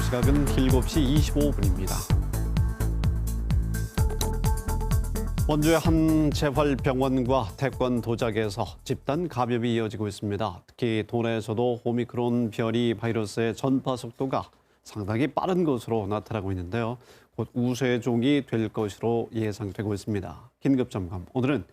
지금 시각은 7시 25분입니다. 원주의 한 재활병원과 태권 도작에서 집단 감염이 이어지고 있습니다. 특히 도내에서도 오미크론 변이 바이러스의 전파 속도가 상당히 빠른 것으로 나타나고 있는데요. 곧 우세종이 될 것으로 예상되고 있습니다. 긴급 점검. 오늘은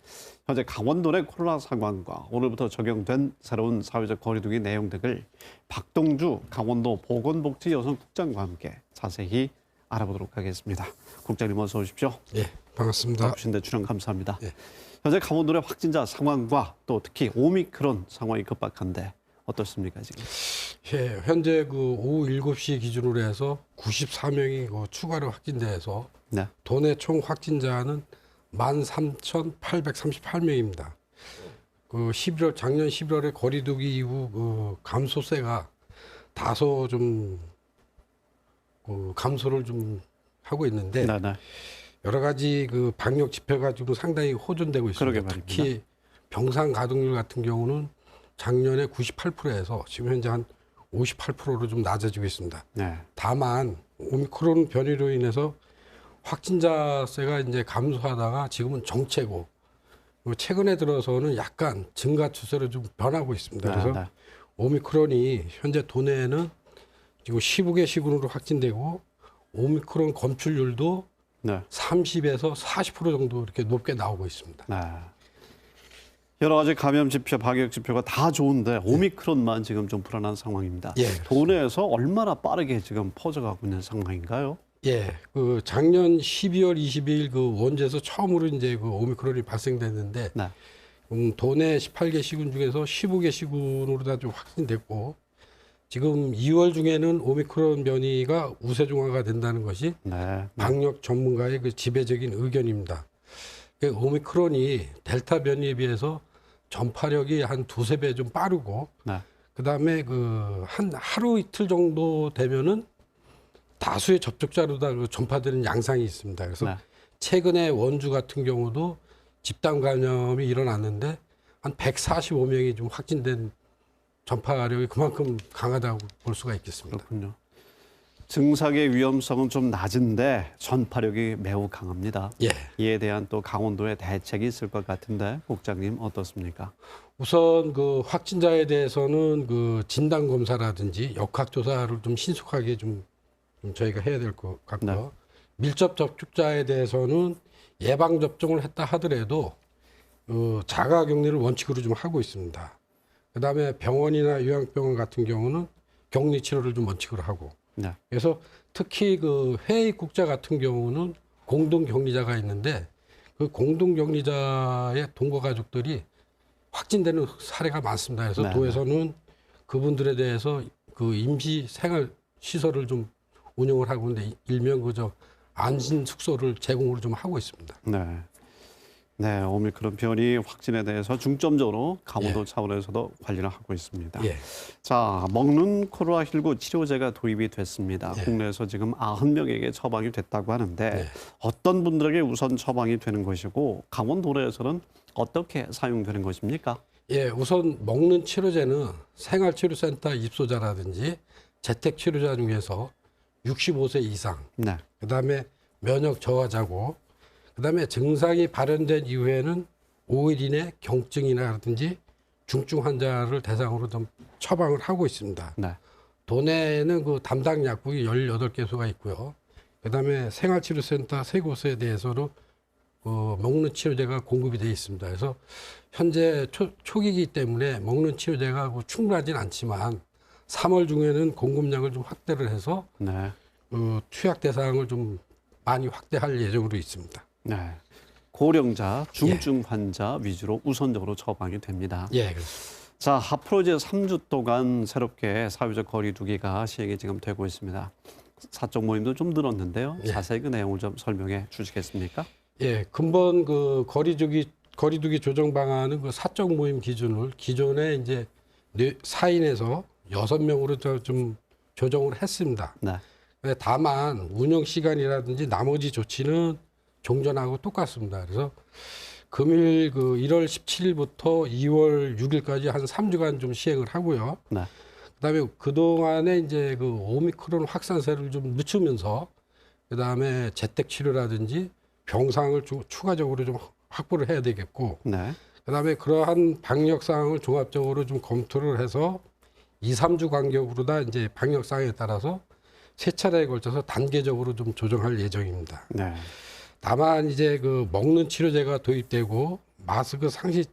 현재 강원도 내 코로나 상황과 오늘부터 적용된 새로운 사회적 거리두기 내용 등을 박동주 강원도 보건복지 여성국장과 함께 자세히 알아보도록 하겠습니다. 국장님 어서 오십시오. 예, 반갑습니다. 바쁘신데 출연 감사합니다. 예. 현재 강원도 내 확진자 상황과 또 특히 오미크론 상황이 급박한데 어떻습니까 지금? 예, 현재 그 오후 7시 기준으로 해서 94명이 그 추가로 확진돼서 네. 도내 총 확진자는 13,838명입니다. 그 11월 작년 11월에 거리두기 이후 그 감소세가 다소 좀 그 감소를 좀 하고 있는데 네, 네. 여러 가지 그 방역 지표가 지금 상당히 호전되고 있습니다. 특히 병상 가동률 같은 경우는 작년에 98%에서 지금 현재 한 58%로 좀 낮아지고 있습니다. 네. 다만 오미크론 변이로 인해서 확진자 세가 이제 감소하다가 지금은 정체고 최근에 들어서는 약간 증가 추세로 좀 변하고 있습니다. 그래서 네, 네. 오미크론이 현재 도내에는 지금 15개 시군으로 확진되고 오미크론 검출률도 네. 30에서 40% 정도 이렇게 높게 나오고 있습니다. 네. 여러 가지 감염 지표, 방역 지표가 다 좋은데 오미크론만 지금 좀 불안한 상황입니다. 예, 도내에서 얼마나 빠르게 지금 퍼져가고 있는 상황인가요? 예, 그 작년 12월 22일 그 원주에서 처음으로 이제 그 오미크론이 발생됐는데 네. 음, 도내 18개 시군 중에서 15개 시군으로 다 좀 확진됐고 지금 2월 중에는 오미크론 변이가 우세종화가 된다는 것이 네. 방역 전문가의 그 지배적인 의견입니다. 그 오미크론이 델타 변이에 비해서 전파력이 한 두세 배 좀 빠르고 네. 그다음에 그 한 하루 이틀 정도 되면은 다수의 접촉자로 다그 전파되는 양상이 있습니다. 그래서 네. 최근에 원주 같은 경우도 집단 감염이 일어났는데 한 145명이 좀 확진된 전파력이 그만큼 강하다고 볼 수가 있겠습니다. 그렇군요. 증상의 위험성은 좀 낮은데 전파력이 매우 강합니다. 예. 이에 대한 또 강원도의 대책이 있을 것 같은데 국장님 어떻습니까? 우선 그 확진자에 대해서는 그 진단 검사라든지 역학 조사를 좀 신속하게 좀, 좀 저희가 해야 될 것 같고요. 네. 밀접 접촉자에 대해서는 예방 접종을 했다 하더라도 어, 자가 격리를 원칙으로 좀 하고 있습니다. 그다음에 병원이나 요양병원 같은 경우는 격리 치료를 좀 원칙으로 하고 네. 그래서 특히 그 해외 입국자 같은 경우는 공동 격리자가 있는데 그 공동 격리자의 동거 가족들이 확진되는 사례가 많습니다. 그래서 네, 도에서는 그분들에 대해서 그 임시 생활 시설을 좀 운영을 하고 있는데 일명 그저 안심 숙소를 제공을 좀 하고 있습니다. 네. 네, 오미크론 변이 확진에 대해서 중점적으로 강원도 예. 차원에서도 관리를 하고 있습니다. 예. 자, 먹는 코로나19 치료제가 도입이 됐습니다. 예. 국내에서 지금 90명에게 처방이 됐다고 하는데 네. 어떤 분들에게 우선 처방이 되는 것이고 강원도에서는 어떻게 사용되는 것입니까? 예, 우선 먹는 치료제는 생활치료센터 입소자라든지 재택치료자 중에서 65세 이상 네. 그다음에 면역 저하자고 그다음에 증상이 발현된 이후에는 5일 이내 경증이나라든지 중증 환자를 대상으로 좀 처방을 하고 있습니다. 네. 도내에는 그 담당 약국이 18개소가 있고요. 그다음에 생활치료센터 세 곳에 대해서는 그 먹는 치료제가 공급이 되어 있습니다. 그래서 현재 초, 초기이기 때문에 먹는 치료제가 그 충분하진 않지만 3월 중에는 공급량을 좀 확대를 해서 네. 그 투약 대상을 좀 많이 확대할 예정으로 있습니다. 네. 고령자, 중증 환자 위주로 우선적으로 처방이 됩니다. 예, 그렇습니다. 자, 앞으로 이제 3주 동안 새롭게 사회적 거리두기가 시행이 지금 되고 있습니다. 사적 모임도 좀 늘었는데요. 예. 자세히 그 내용을 좀 설명해 주시겠습니까? 예, 근본 그 거리두기 거리두기 조정 방안은 그 사적 모임 기준을 기존에 이제 네, 4인에서 6명으로 저좀 조정을 했습니다. 네. 네, 다만 운영 시간이라든지 나머지 조치는 종전하고 똑같습니다. 그래서 금일 그 1월 17일부터 2월 6일까지 한 3주간 좀 시행을 하고요. 네. 그다음에 그 동안에 이제 그 오미크론 확산세를 좀 늦추면서 그다음에 재택 치료라든지 병상을 좀 추가적으로 좀 확보를 해야 되겠고 네. 그다음에 그러한 방역 사항을 종합적으로 좀 검토를 해서 2, 3주 간격으로 다 이제 방역 사항에 따라서 세 차례에 걸쳐서 단계적으로 좀 조정할 예정입니다. 네. 다만 이제 그 먹는 치료제가 도입되고 마스크 상시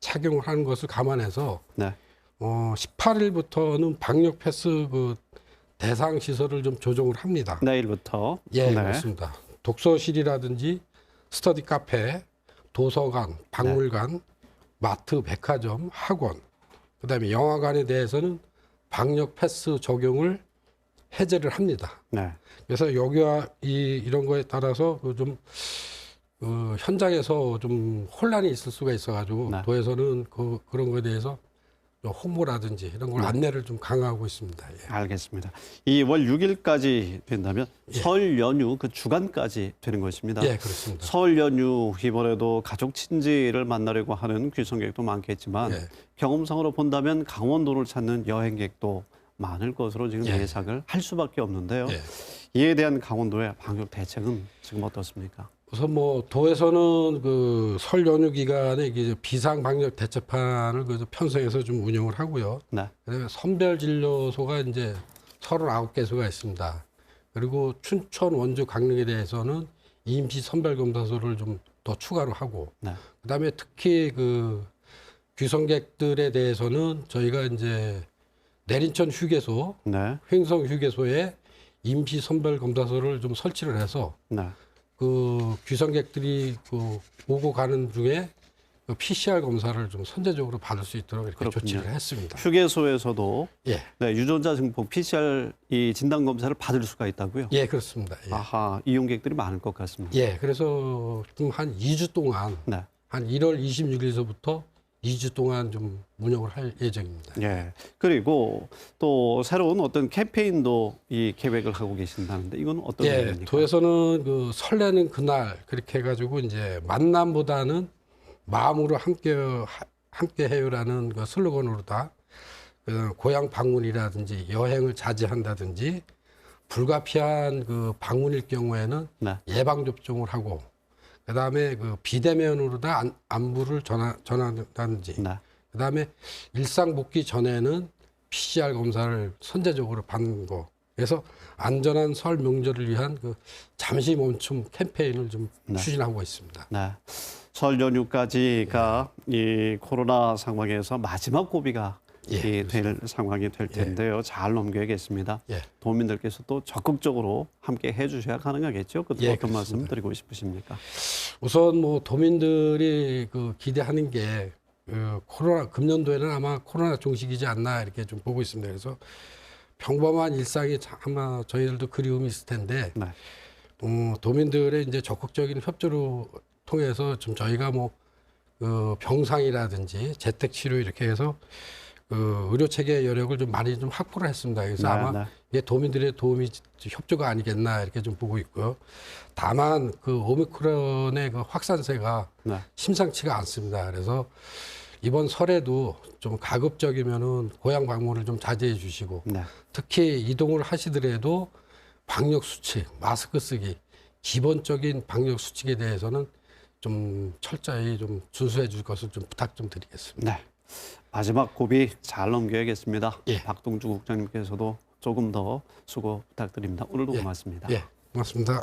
착용을 하는 것을 감안해서 네. 어 18일부터는 방역 패스 그 대상 시설을 좀 조정을 합니다. 내일부터. 예, 네. 그렇습니다. 독서실이라든지 스터디 카페, 도서관, 박물관, 마트, 백화점, 학원, 그다음에 영화관에 대해서는 방역 패스 적용을 해제를 합니다. 네. 그래서 여기와 이 이런 거에 따라서 그 현장에서 좀 혼란이 있을 수가 있어가지고 네. 도에서는 그 그런 거에 대해서 좀 홍보라든지 이런 걸 네. 안내를 좀 강화하고 있습니다. 예. 알겠습니다. 2월 6일까지 된다면 설 연휴 그 주간까지 되는 것입니다. 예, 그렇습니다. 설 연휴 이번에도 가족 친지를 만나려고 하는 귀성객도 많겠지만 예. 경험상으로 본다면 강원도를 찾는 여행객도 많을 것으로 지금 예. 예상을 할 수밖에 없는데요. 예. 이에 대한 강원도의 방역 대책은 지금 어떻습니까? 우선 뭐 도에서는 그 설 연휴 기간에 이게 비상 방역 대책판을 그 편성해서 좀 운영을 하고요. 네. 그다음에 선별 진료소가 이제 39개소가 있습니다. 그리고 춘천, 원주, 강릉에 대해서는 임시 선별 검사소를 좀 더 추가로 하고 네. 그다음에 특히 그 귀성객들에 대해서는 저희가 이제 내린천 휴게소, 네. 횡성 휴게소에 임시 선별 검사소를 좀 설치를 해서 네. 그 귀성객들이 그 오고 가는 중에 그 PCR 검사를 좀 선제적으로 받을 수 있도록 이렇게 그렇군요. 조치를 했습니다. 휴게소에서도 예, 네, 유전자 증폭 PCR 이 진단 검사를 받을 수가 있다고요. 예, 그렇습니다. 예. 아하, 이용객들이 많을 것 같습니다. 예, 그래서 좀 한 2주 동안 네. 한 1월 26일서부터 2주 동안 좀 운영을 할 예정입니다. 예. 그리고 또 새로운 어떤 캠페인도 이 계획을 하고 계신다는데 이건 어떤 예, 계획입니까? 도에서는 그 설레는 그날 그렇게 해가지고 이제 만남보다는 마음으로 함께 하- 함께 해요라는 그 슬로건으로 다 그 고향 방문이라든지 여행을 자제한다든지 불가피한 그 방문일 경우에는 네. 예방 접종을 하고 그다음에 그 비대면으로다 안, 안부를 전하, 전한다든지 네. 그다음에 일상 복귀 전에는 PCR 검사를 선제적으로 받는 거. 그래서 안전한 설 명절을 위한 그 잠시 멈춤 캠페인을 좀 네. 추진하고 있습니다. 네. 설 연휴까지가 이 코로나 상황에서 마지막 고비가 예, 이될 상황이 될 텐데요. 잘 넘겨야겠습니다. 예. 도민들께서 또 적극적으로 함께 해주셔야 가능하겠죠. 그 예, 어떤 말씀. 드리고 싶으십니까? 우선 뭐 도민들이 그 기대하는 게 그 코로나 금년도에는 아마 코로나 종식이지 않나 이렇게 좀 보고 있습니다. 그래서 평범한 일상이 참 아마 저희들도 그리움이 있을 텐데 네. 어, 도민들의 이제 적극적인 협조를 통해서 좀 저희가 뭐 그 병상이라든지 재택 치료 이렇게 해서 그 의료 체계 여력을 좀 많이 좀 확보를 했습니다. 그래서 네, 아마 네. 이게 도민들의 도움이 협조가 아니겠나 이렇게 좀 보고 있고요. 다만 그 오미크론의 그 확산세가 네. 심상치가 않습니다. 그래서 이번 설에도 좀 가급적이면은 고향 방문을 좀 자제해 주시고 네. 특히 이동을 하시더라도 방역 수칙, 마스크 쓰기, 기본적인 방역 수칙에 대해서는 좀 철저히 좀 준수해 줄 것을 좀 부탁 좀 드리겠습니다. 네. 마지막 고비 잘 넘겨야겠습니다. 예. 박동주 국장님께서도 조금 더 수고 부탁드립니다. 오늘도 예. 고맙습니다. 예, 고맙습니다.